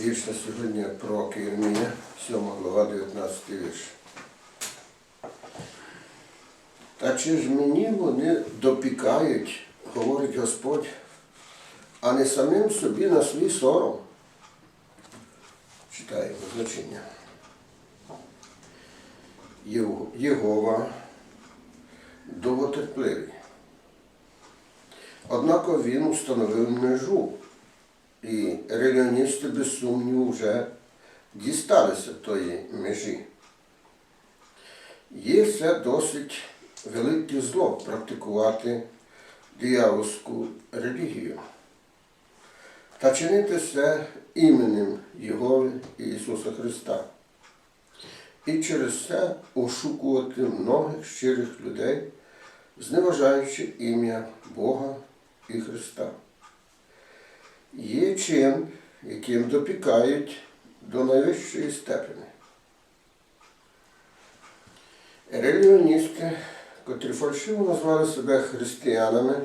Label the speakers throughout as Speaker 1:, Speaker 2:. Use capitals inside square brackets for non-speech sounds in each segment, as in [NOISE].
Speaker 1: Вірш на сьогодні про Єрмія, 7 глава, 19 вірш. Та чи ж мені вони допікають, говорить Господь, а не самим собі на свій сором? Читаємо значення. Єгова довготерпливий. Однак він установив межу, і релігіоністи без сумніву вже дісталися тої межі. Є це досить велике зло практикувати диявольську релігію та чинити це іменем Єгови Ісуса Христа. І через це ошукувати многих щирих людей, зневажаючи ім'я Бога і Христа. Є чин, яким допікають до найвищої степені. Релігіоністи, котрі фальшиво назвали себе християнами,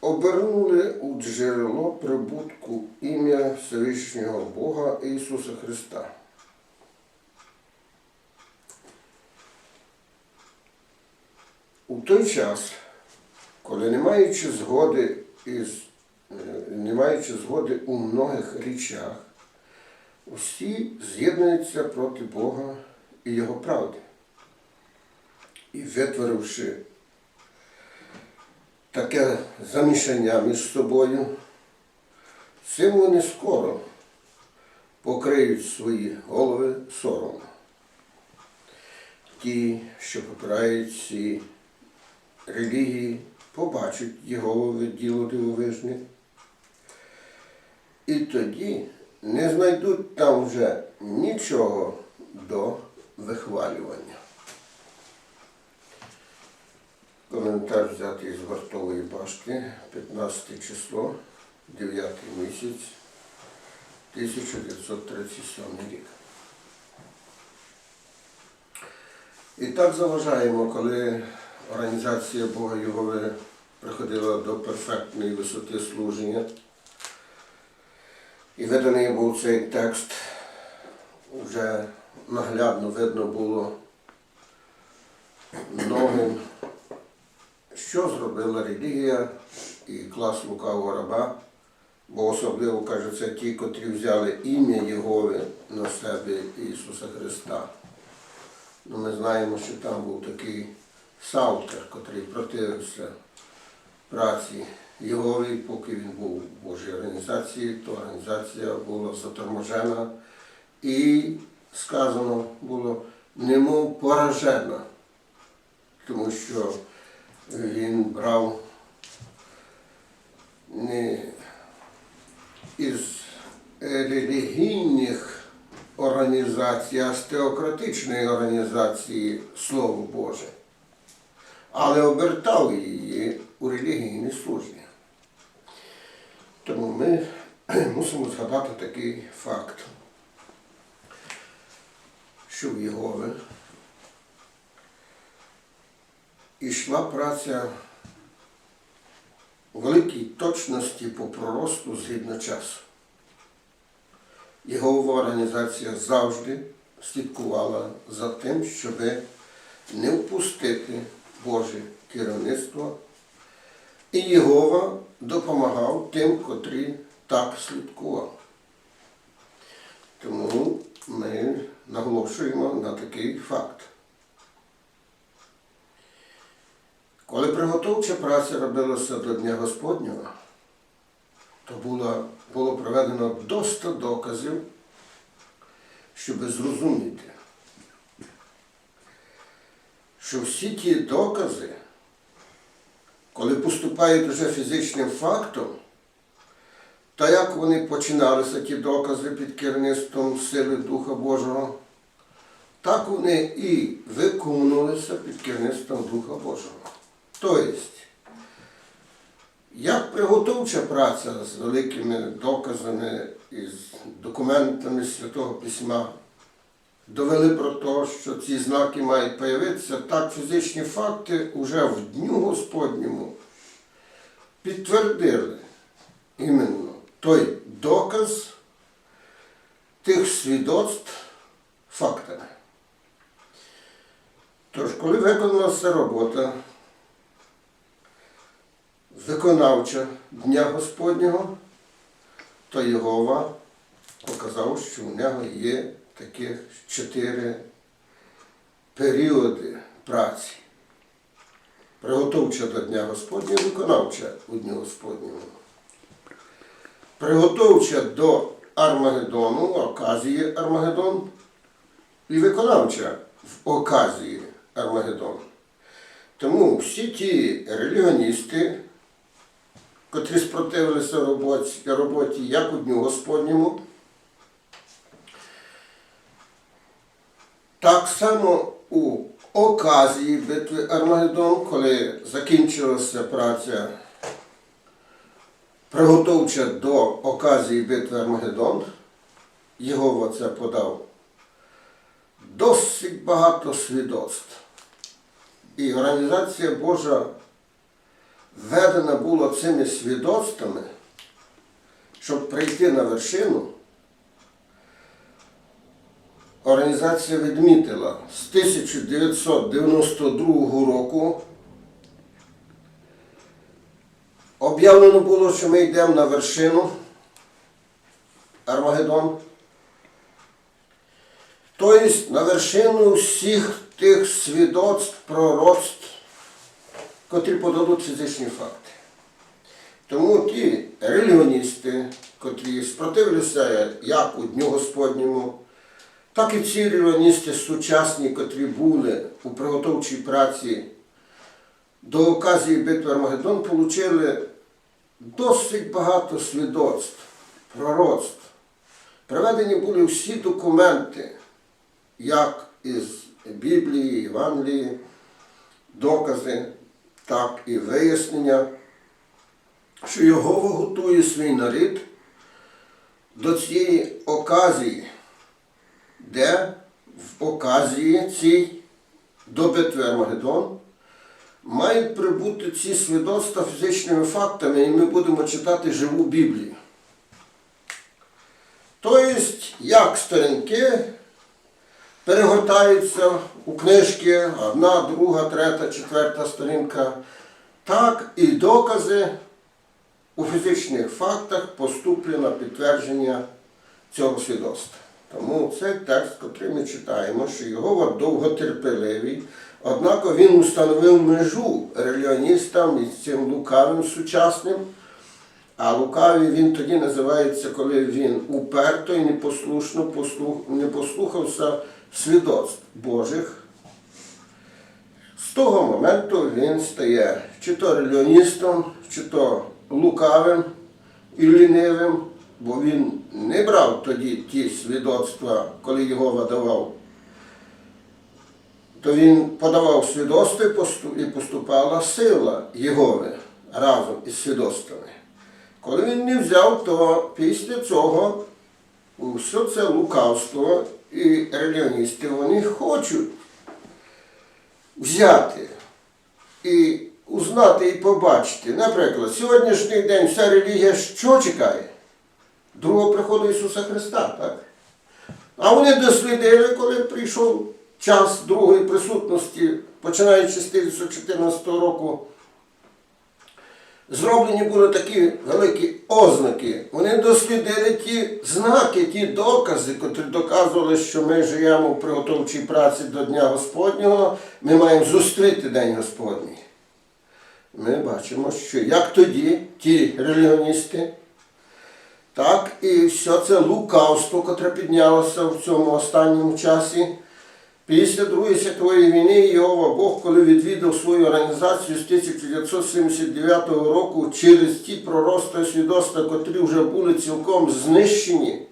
Speaker 1: обернули у джерело прибутку ім'я Всевишнього Бога Ісуса Христа. У той час, коли не маючи згоди із, е, не маючи згоди у многих речах, усі з'єднуються проти Бога і Його правди. І витворивши таке замішання між собою, цим вони скоро покриють свої голови соромом. Ті, що попирають ці релігії, побачать Єговове діло дивовижне. І тоді не знайдуть там вже нічого до вихвалювання. Коментар взятий з вартової башти, 15 число, 9 місяць, 1937 рік. І так заважаємо, коли організація Бога Йогови приходила до перфектної висоти служення. І виданий був цей текст, вже наглядно видно було многим, що зробила релігія і клас лукавого раба, бо особливо каже, це ті, котрі взяли ім'я Єгови на себе Ісуса Христа. Ну, ми знаємо, що там був такий Саутер, котрий противився праці Єгові, поки він був в Божій організації, то організація була заторможена і сказано було немов поражена, тому що він брав не із релігійних організацій, а з теократичної організації Слово Боже, але обертав її у релігійне служення. Тому ми [CLEARS THROAT] мусимо згадати такий факт, що в Єгови ішла праця великій точності по проросту згідно часу. Єгова організація завжди слідкувала за тим, щоб не впустити Боже керівництво. І Єгова допомагав тим, котрі так слідкував. Тому ми наголошуємо на такий факт. Коли приготовча праця робилася до Дня Господнього, то було, було проведено доста доказів, щоб зрозуміти, що всі ті докази, коли поступають вже фізичним фактом, та як вони починалися, ті докази під керівництвом сили Духа Божого, так вони і виконувалися під керівництвом Духа Божого. Тобто, як приготовча праця з великими доказами і з документами Святого Письма довели про те, що ці знаки мають появитися, так фізичні факти уже в Дню Господньому підтвердили іменно той доказ тих свідоцтв фактами. Тож, коли виконалася робота виконавча Дня Господнього, то Єгова показав, що в нього є таких чотири періоди праці. Приготовча до Дня Господнього, виконавча у Дню Господньому. Приготовча до Армагеддону, оказії Армагеддон, і виконавча в оказії Армагеддон. Тому всі ті релігіоністи, котрі спротивилися роботі, роботі як у Дню Господньому, так само у оказії битви Армагеддон, коли закінчилася праця приготовча до оказії битви Армагеддон, Єгова це подав досить багато свідоцтв. І організація Божа введена була цими свідоцтвами, щоб прийти на вершину. Організація відмітила з 1992 року. Об'явлено було, що ми йдемо на вершину Армагеддон. Тобто на вершину всіх тих свідоцтв, пророцтв, котрі подадуть фізичні факти. Тому ті релігіоністи, котрі спротивилися як у Дню Господньому, так і ці релігіоністи сучасні, котрі були у приготовчій праці до оказії битви Армагеддон, отримали досить багато свідоцтв, пророцтв. Приведені були всі документи, як із Біблії, Євангелії, докази, так і вияснення, що Його готує свій народ до цієї оказії, де в оказії цій до битви Армагеддон мають прибути ці свідоцтва фізичними фактами, і ми будемо читати живу Біблію. Тобто, як сторінки перегортаються у книжки, одна, друга, третя, четверта сторінка, так і докази у фізичних фактах поступлять на підтвердження цього свідоцтва. Тому цей текст, який ми читаємо, що його довготерпеливий, однак він установив межу релігіоністам із цим лукавим сучасним. А лукавий він тоді називається, коли він уперто і непослушно послух, не послухався свідоцтв Божих. З того моменту він стає чи то релігіоністом, чи то лукавим і лінивим, бо він не брав тоді ті свідоцтва, коли його давав. То він подавав свідоцтво і поступала сила Єгови разом із свідоцтвами. Коли він не взяв, то після цього все це лукавство і релігіоністи вони хочуть взяти і узнати і побачити. Наприклад, сьогоднішній день вся релігія що чекає? Другого приходу Ісуса Христа, так? А вони дослідили, коли прийшов час другої присутності, починаючи з 1914 року. Зроблені були такі великі ознаки. Вони дослідили ті знаки, ті докази, котрі доказували, що ми живемо в приготовчій праці до Дня Господнього, ми маємо зустріти День Господній. Ми бачимо, що як тоді ті релігіоністи, так і все це лукавство, котре піднялося в цьому останньому часі. Після Другої світової війни Єгова Бог, коли відвідав свою організацію з 1979 року через ті пророцтва свідоцтва, котрі вже були цілком знищені,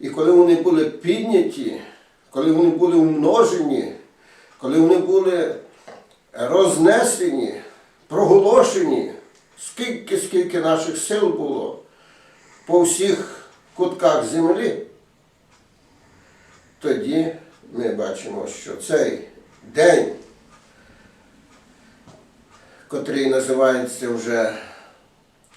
Speaker 1: і коли вони були підняті, коли вони були умножені, коли вони були рознесені, проголошені, скільки, скільки наших сил було по всіх кутках землі, тоді ми бачимо, що цей день, котрий називається вже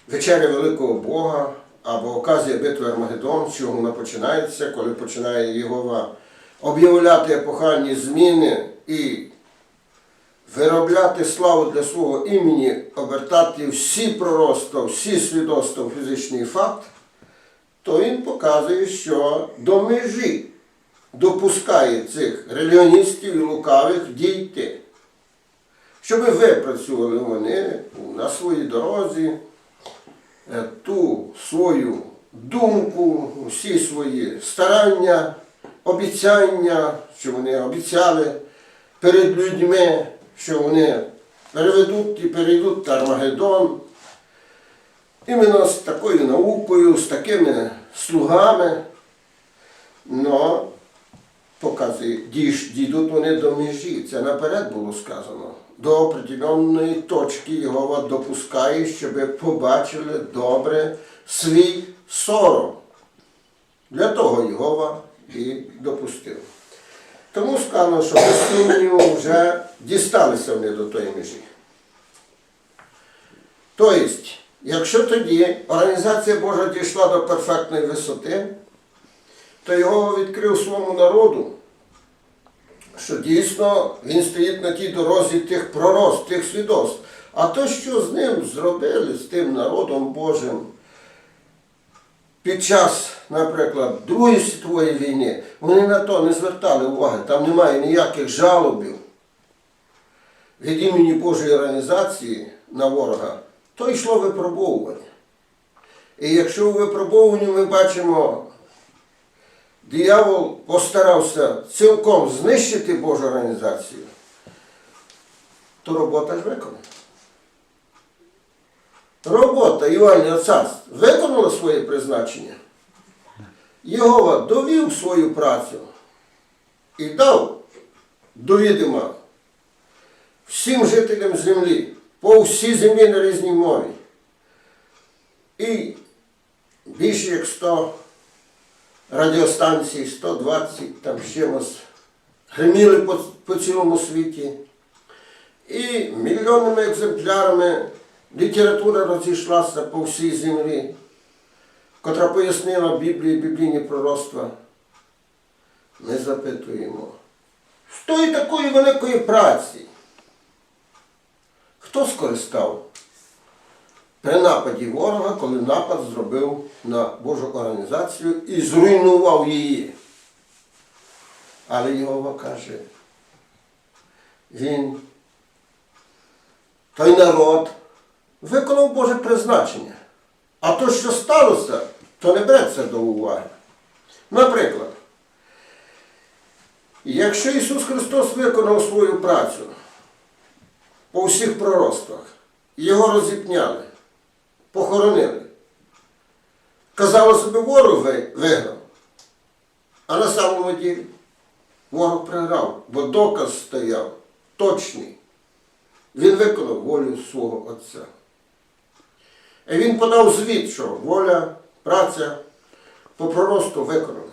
Speaker 1: Вечеря Великого Бога або оказія битви Армагеддон, чого вона починається, коли починає Єгова об'являти епохальні зміни і виробляти славу для свого імені, обертати всі пророцтва, всі свідоцтва фізичний факт, то він показує, що до межі допускає цих релігіоністів і лукавих дійти. Щоб випрацювали вони на своїй дорозі е, ту свою думку, всі свої старання, обіцяння, що вони обіцяли перед людьми, що вони переведуть і перейдуть Армагеддон. Іменно з такою наукою, з такими слугами, но показує, дійдуть вони до межі. Це наперед було сказано. До определенної точки Його допускає, щоб побачили добре свій сором. Для того Його і допустив. Тому сказано, що без сумніву вже дісталися вони до тої межі. Тобто, якщо тоді Організація Божа дійшла до перфектної висоти, то його відкрив своєму народу, що дійсно він стоїть на тій дорозі тих пророцтв, тих свідоцтв. А то, що з ним зробили, з тим народом Божим, під час, наприклад, Другої світової війни, вони на то не звертали уваги, там немає ніяких жалобів від імені Божої організації на ворога, то йшло випробовування. І якщо у випробуванні ми бачимо, диявол постарався цілком знищити Божу організацію, то робота ж виконана. Робота Івального царства виконала своє призначення. Єгова довів свою працю і дав до відома всім жителям землі, по всій землі на різній мові. І більше як 100 радіостанцій, 120 там з чимось гриміли по, по цілому світі. І мільйонними екземплярами література розійшлася по всій землі, котра пояснила Біблію, біблійні пророцтва. Ми запитуємо, з тої такої великої праці, хто скористав при нападі ворога, коли напад зробив на Божу організацію і зруйнував її? Але Єгова каже, він, той народ, виконав Боже призначення. А то, що сталося, то не береться до уваги. Наприклад, якщо Ісус Христос виконав свою працю по всіх пророцтвах, його розіпняли, похоронили, казало собі ворог виграв, а на самому ділі ворог програв, бо доказ стояв точний. Він виконав волю свого Отця. І він подав звіт, що воля, праця по проросту виконана.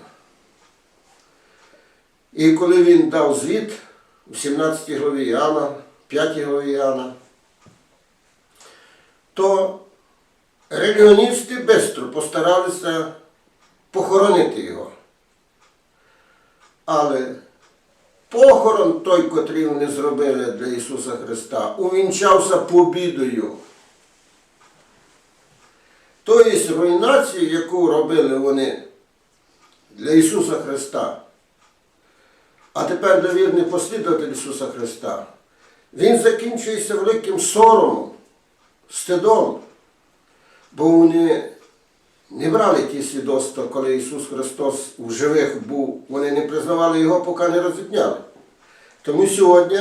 Speaker 1: І коли він дав звіт у 17 главі Іоанна, 5 главі Іоанна, то релігіоністи швидко постаралися похоронити його. Але похорон той, котрий вони зробили для Ісуса Христа, увінчався побідою. Тобто руйнацію, яку робили вони для Ісуса Христа, а тепер для вірних послідователів Ісуса Христа, він закінчується великим соромом, стидом, бо вони не брали ті свідоцтва, коли Ісус Христос у живих був, вони не признавали Його, поки не розіпняли. Тому сьогодні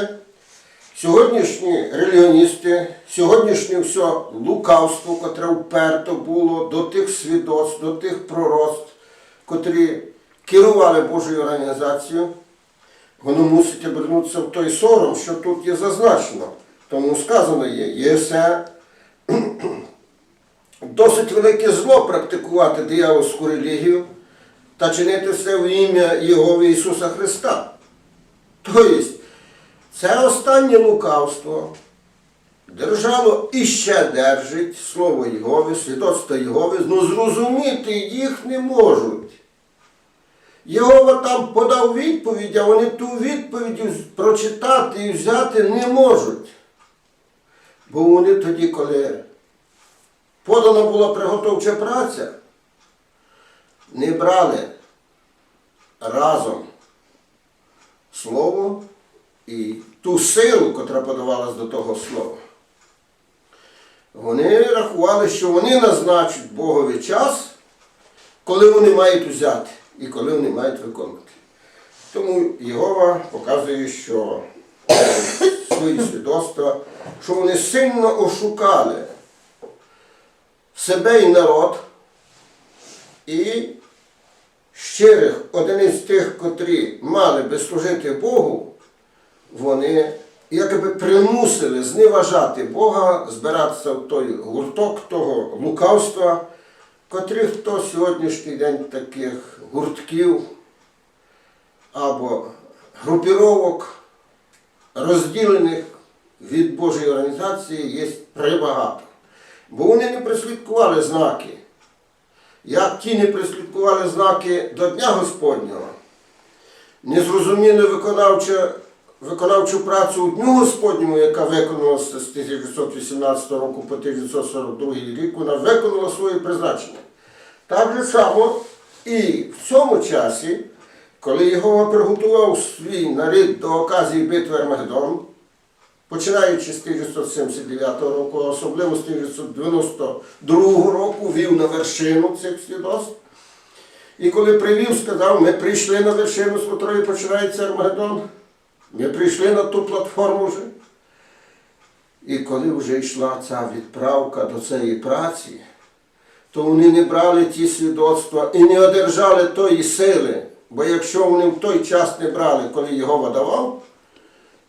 Speaker 1: Сьогоднішні релігіоністи, сьогоднішнє все лукавство, котре вперто було до тих свідоцтв, до тих пророцтв, котрі керували Божою організацією, воно мусить обернутися в той сором, що тут є зазначено. Тому сказано є, є все [CLEARS THROAT] досить велике зло практикувати диявольську релігію та чинити все в ім'я Його Ісуса Христа. Тобто, це останнє лукавство, держало і ще держить слово Єгови, свідоцтво Єгови, ну зрозуміти їх не можуть. Єгова там подав відповідь, а вони ту відповідь прочитати і взяти не можуть. Бо вони тоді, коли подана була приготовча праця, не брали разом слово і ту силу, котра подавалась до того слова. Вони рахували, що вони назначать Богові час, коли вони мають взяти і коли вони мають виконувати. Тому Єгова показує, що е, свої свідоцтва, що вони сильно ошукали себе і народ, і щирих одиниць тих, котрі мали би служити Богу, вони якби примусили зневажати Бога, збиратися в той гурток того лукавства, котрих хто сьогоднішній день таких гуртків або групіровок, розділених від Божої організації, є прибагато. Бо вони не прислідкували знаки. Як ті не прислідкували знаки до Дня Господнього, не зрозуміли виконавчу, працю у Дню Господньому, яка виконалася з 1918 року по 1942 рік, вона виконала своє призначення. Так же само і в цьому часі, коли Єгова приготував свій нарід до оказії битви Армагеддон, починаючи з 1979 року, а особливо з 1992 року, вів на вершину цих свідоцтв. І коли привів, сказав, ми прийшли на вершину, з якої починається Армагеддон. Ми прийшли на ту платформу вже. І коли вже йшла ця відправка до цієї праці, то вони не брали ті свідоцтва і не одержали тої сили. Бо якщо вони в той час не брали, коли Єгова давав,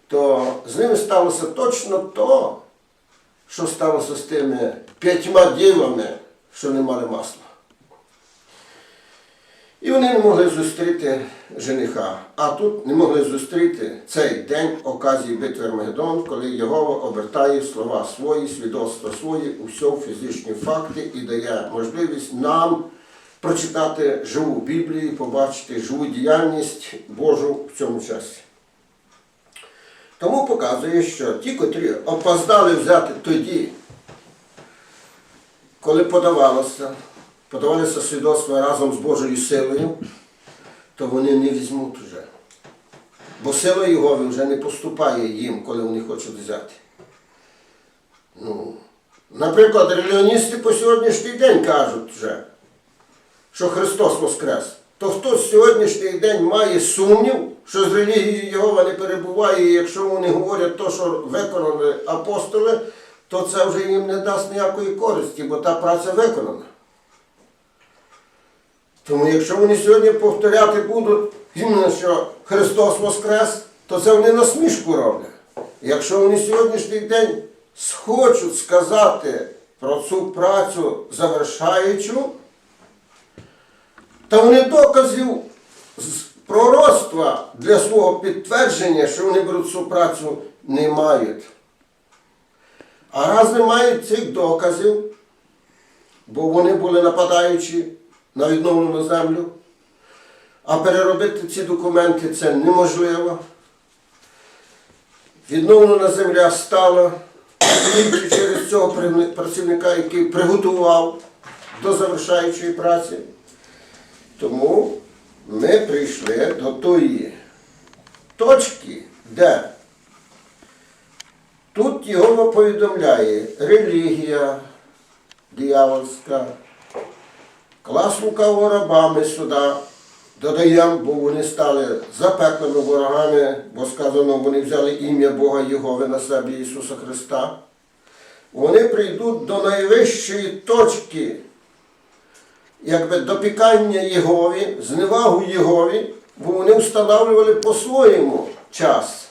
Speaker 1: то з ними сталося точно то, що сталося з тими п'ятьма дівами, що не мали масла. І вони не могли зустріти жениха. А тут не могли зустріти цей день оказії битви Армагеддон, коли Єгова обертає слова свої, свідоцтва свої, усе фізичні факти і дає можливість нам прочитати живу Біблію, побачити живу діяльність Божу в цьому часі. Тому показує, що ті, котрі опоздали взяти тоді, коли подавалося, подавалися свідоцтва разом з Божою силою, то вони не візьмуть вже. Бо сила Єгови вже не поступає їм, коли вони хочуть взяти. Ну, наприклад, релігіоністи по сьогоднішній день кажуть вже, що Христос Воскрес. То хто з сьогоднішній день має сумнів, що з релігією Єгова не перебуває, і якщо вони говорять те, що виконали апостоли, то це вже їм не дасть ніякої користі, бо та праця виконана. Тому якщо вони сьогодні повторяти будуть, іменно, що Христос Воскрес, то це вони насмішку роблять. Якщо вони сьогоднішній день схочуть сказати про цю працю завершаючу, та вони доказів пророцтва для свого підтвердження, що вони беруть цю працю, не мають. А раз не мають цих доказів, бо вони були нападаючі на відновлену землю, а переробити ці документи це неможливо. Відновлена земля стала тільки через цього працівника, який приготував до завершаючої праці. Тому ми прийшли до тої точки, де тут його повідомляє релігія диявольська, клас лукавого рабами сюди додаємо, бо вони стали запеклими ворогами, бо сказано, вони взяли ім'я Бога Єгови на себе Ісуса Христа. Вони прийдуть до найвищої точки якби допікання Єгові, зневагу Єгові, бо вони встановлювали по-своєму час.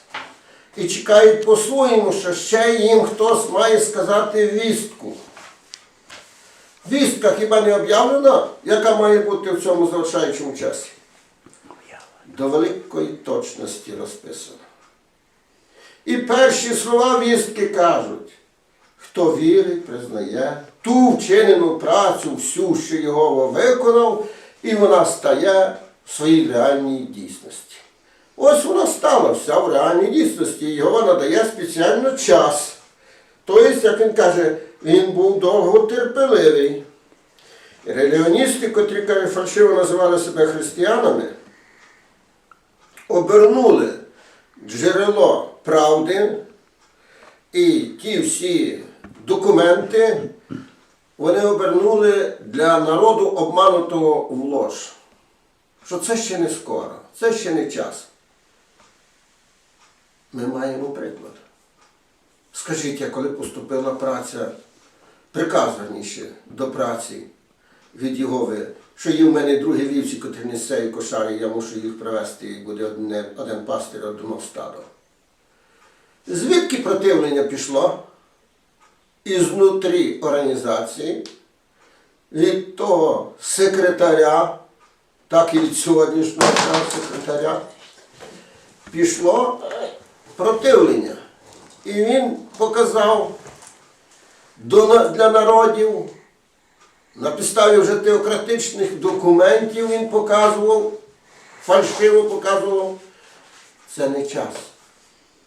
Speaker 1: І чекають по-своєму, що ще їм хтось має сказати вістку. Вістка хіба не об'явлена, яка має бути в цьому завершаючому часі? До великої точності розписана. І перші слова вістки кажуть, хто вірить, признає ту вчинену працю, всю, що його виконав, і вона стає в своїй реальній дійсності. Ось вона стала вся в реальній дійсності, і його надає спеціально час. Тобто, як він каже, він був довготерпеливий. Релігіоністи, котрі каже, фальшиво називали себе християнами, обернули джерело правди і ті всі документи вони обернули для народу обманутого в лож. Що це ще не скоро, це ще не час. Ми маємо приклад. Скажіть, я коли поступила праця, приказ верніше до праці від Єгови, що є в мене другі вівці, котрі не з цієї кошари, я мушу їх привезти, і буде один, один пастир, одно стадо. Звідки противлення пішло? Ізнутрі організації, від того секретаря, так і від сьогоднішнього секретаря, пішло противлення. І він показав для народів, на підставі вже теократичних документів він показував, фальшиво показував, це не час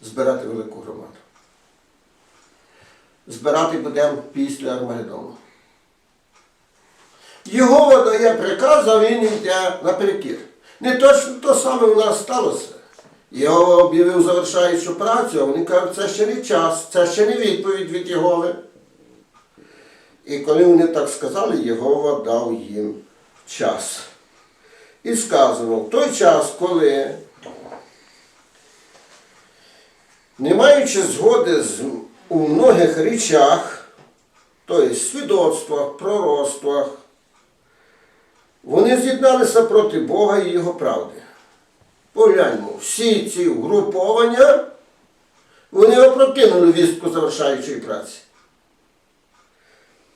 Speaker 1: збирати велику громаду. Збирати будемо після Армагеддону. Його дає приказ, а він йде наперекір. Не точно то саме у нас сталося. Його об'явив завершаючу працю, а вони кажуть, це ще не час, це ще не відповідь від Єгови. І коли вони так сказали, Єгова дав їм час. І сказано, в той час, коли, не маючи згоди у многих речах, тобто свідоцтвах, пророцтвах, вони з'єдналися проти Бога і Його правди. Погляньмо, всі ці угруповання, вони опрокинули вістку завершаючої праці.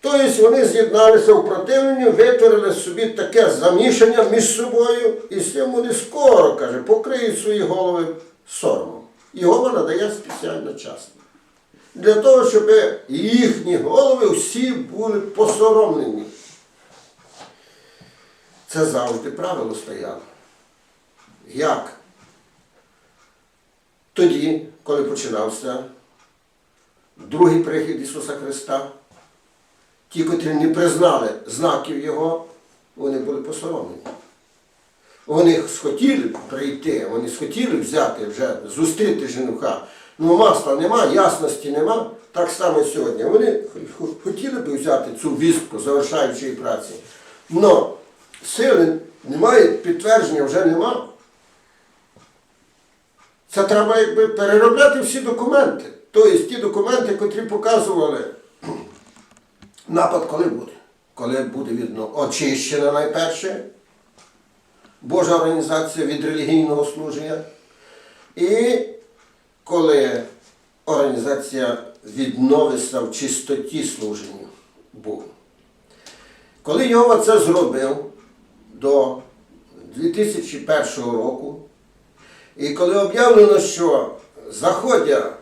Speaker 1: Тобто вони з'єдналися у противленні, витворили собі таке замішання між собою, і з цим вони скоро, каже, покриють свої голови соромом. Його надає спеціально час. Для того, щоб їхні голови всі були посоромлені. Це завжди правило стояло. Як? Тоді, коли починався другий прихід Ісуса Христа, ті, котрі не признали знаків Його, вони були посоромлені. Вони схотіли прийти, вони схотіли взяти вже, зустріти женуха. Ну, масла нема, ясності нема. Так само сьогодні. Вони хотіли би взяти цю вістку завершаючої праці. Но сили немає, підтвердження вже нема. Це треба якби переробляти всі документи. Тобто ті документи, котрі показували [CLEARS THROAT] напад, коли буде. Коли буде видно очищена найперше Божа організація від релігійного служення. І коли організація відновиться в чистоті служенню Богу. Коли Йова це зробив до 2001 року, і коли об'явлено, що заходять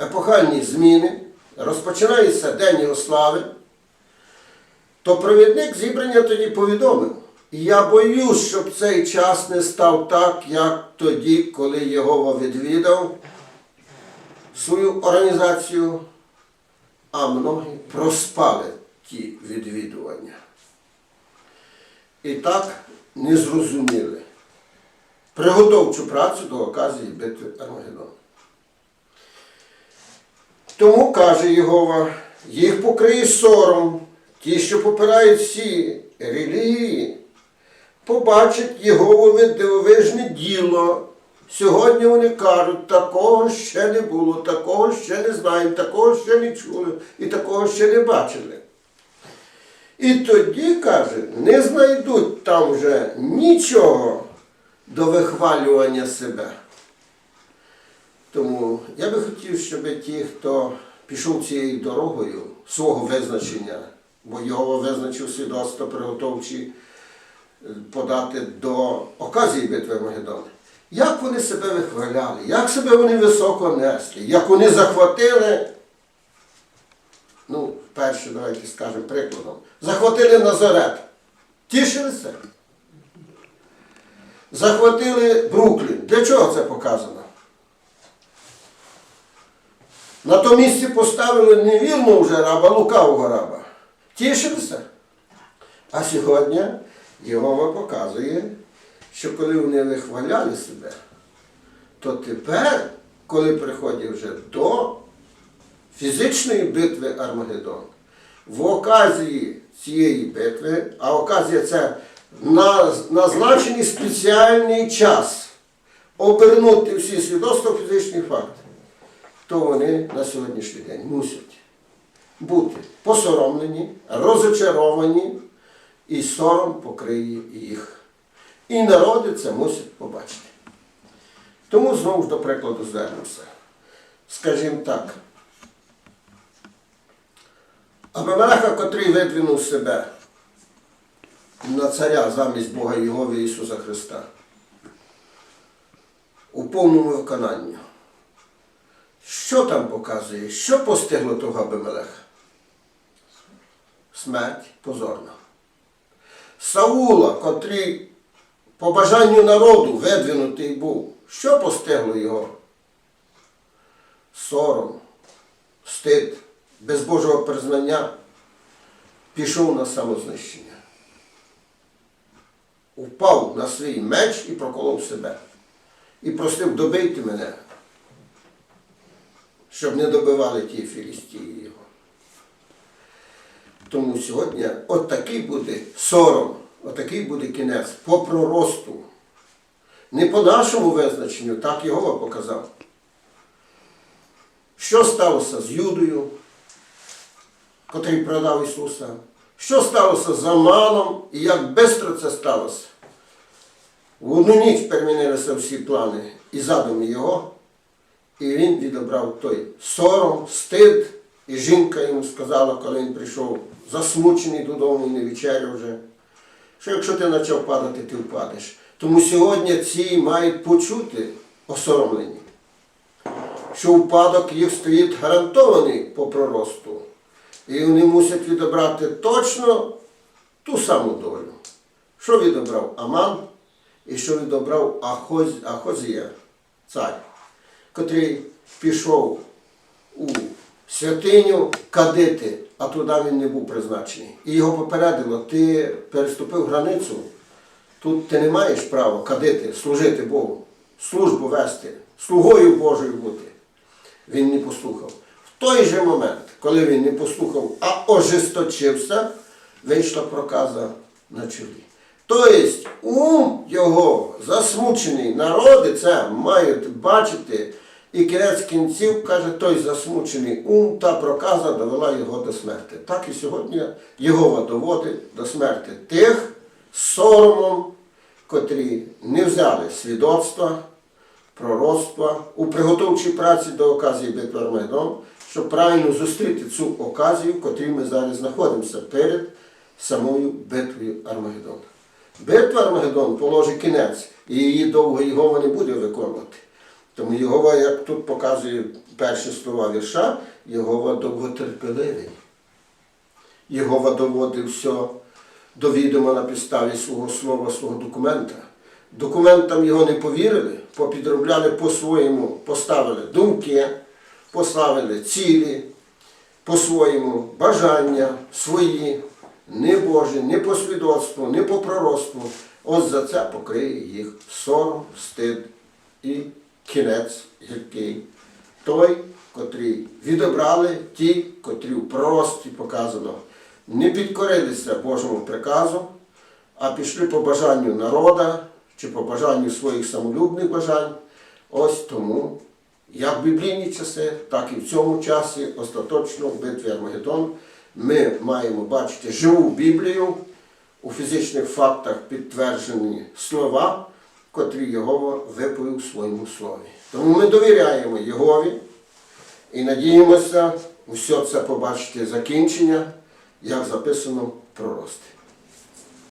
Speaker 1: епохальні зміни, розпочинається День його слави, то провідник зібрання тоді повідомив. Я боюсь, щоб цей час не став так, як тоді, коли Єгова відвідав свою організацію, а многі проспали ті відвідування. І так не зрозуміли приготовчу працю до оказії битви Армагеддону. Тому каже Єгова, їх покриє сором, ті, що попирають всі релігії, побачать Єговове дивовижне діло. Сьогодні вони кажуть, такого ще не було, такого ще не знаємо, такого ще не чули і такого ще не бачили. І тоді, каже, не знайдуть там вже нічого до вихвалювання себе. Тому я би хотів, щоб ті, хто пішов цією дорогою свого визначення, бо його визначив свідоцтво приготовчі е, подати до оказії битви Магеддон. Як вони себе вихваляли, як себе вони високо несли, як вони захватили, ну перше, давайте скажемо прикладом. Захватили Назарет. Тішилися? Захватили Бруклін. Для чого це показано? На то місці поставили не вірного вже раба, а лукавого раба. Тішилися? А сьогодні Єгова показує, що коли вони вихваляли себе, то тепер, коли приходять вже до фізичної битви Армагеддон, в оказії цієї битви, а оказія це на назначений спеціальний час обернути всі свідоцтва в фізичний факт, то вони на сьогоднішній день мусять бути посоромлені, розочаровані, і сором покриє їх. І народи це мусять побачити. Тому знову ж до прикладу звернемося. Скажімо так. Абимелеха, котрий видвинув себе на царя замість Бога Єгови Ісуса Христа у повному виконанні. Що там показує? Що постигло того Абимелеха? Смерть позорна. Саула, котрий по бажанню народу видвинутий був, що постигло його? Сором, стид, без Божого признання пішов на самознищення. Упав на свій меч і проколов себе. І просив добийте мене, щоб не добивали ті філістії його. Тому сьогодні от такий буде сором, отакий буде кінець по проросту. Не по нашому визначенню, так його показав. Що сталося з Юдою, котрий продав Ісуса? Що сталося з Аманом і як швидко це сталося? В одну ніч перемінилися всі плани і задуми його, і він відобрав той сором, стид, і жінка йому сказала, коли він прийшов засмучений додому і не вечеряв вже, що якщо ти почав падати, ти впадеш. Тому сьогодні ці мають почути осоромлені, що впадок їх стоїть гарантований по проросту. І вони мусять відобрати точно ту саму долю. Що відобрав Аман і що відобрав Ахоз, Ахозія, цар, котрий пішов у святиню кадити, а туди він не був призначений. І його попередило, ти переступив границю, тут ти не маєш права кадити, служити Богу, службу вести, слугою Божою бути. Він не послухав. В той же момент, коли він не послухав, а ожесточився, вийшла проказа на чолі. Тобто ум його засмучений народи це мають бачити, і кінець кінців каже, той засмучений ум та проказа довела його до смерти. Так і сьогодні Єгова доводить до смерти тих соромом, котрі не взяли свідоцтва, пророцтва у приготовчій праці до оказії битви Армагеддон, щоб правильно зустріти цю оказію, в котрій ми зараз знаходимося перед самою битвою Армагеддон. Битва Армагеддон положить кінець, і її довго Єгова не буде виконувати. Тому Єгова, як тут показує перші слова вірша, Єгова довготерпеливий. Єгова доводив все до відома на підставі свого слова, свого документа. Документам його не повірили, попідробляли по-своєму, поставили думки, поставили цілі, по-своєму бажання свої, не Божі, не по свідоцтву, не по пророцтву. Ось за це покриє їх сором, стид і кінець гіркий. Той, котрий відобрали ті, котрі в прорості показано, не підкорилися Божому приказу, а пішли по бажанню народа чи по бажанню своїх самолюбних бажань. Ось тому, як в біблійні часи, так і в цьому часі, остаточно в битві Армагеддон, ми маємо бачити живу Біблію, у фізичних фактах підтверджені слова, котрі Єгова виповів у своєму слові. Тому ми довіряємо Єгові і надіємося усе це побачити закінчення, як записано в прорості.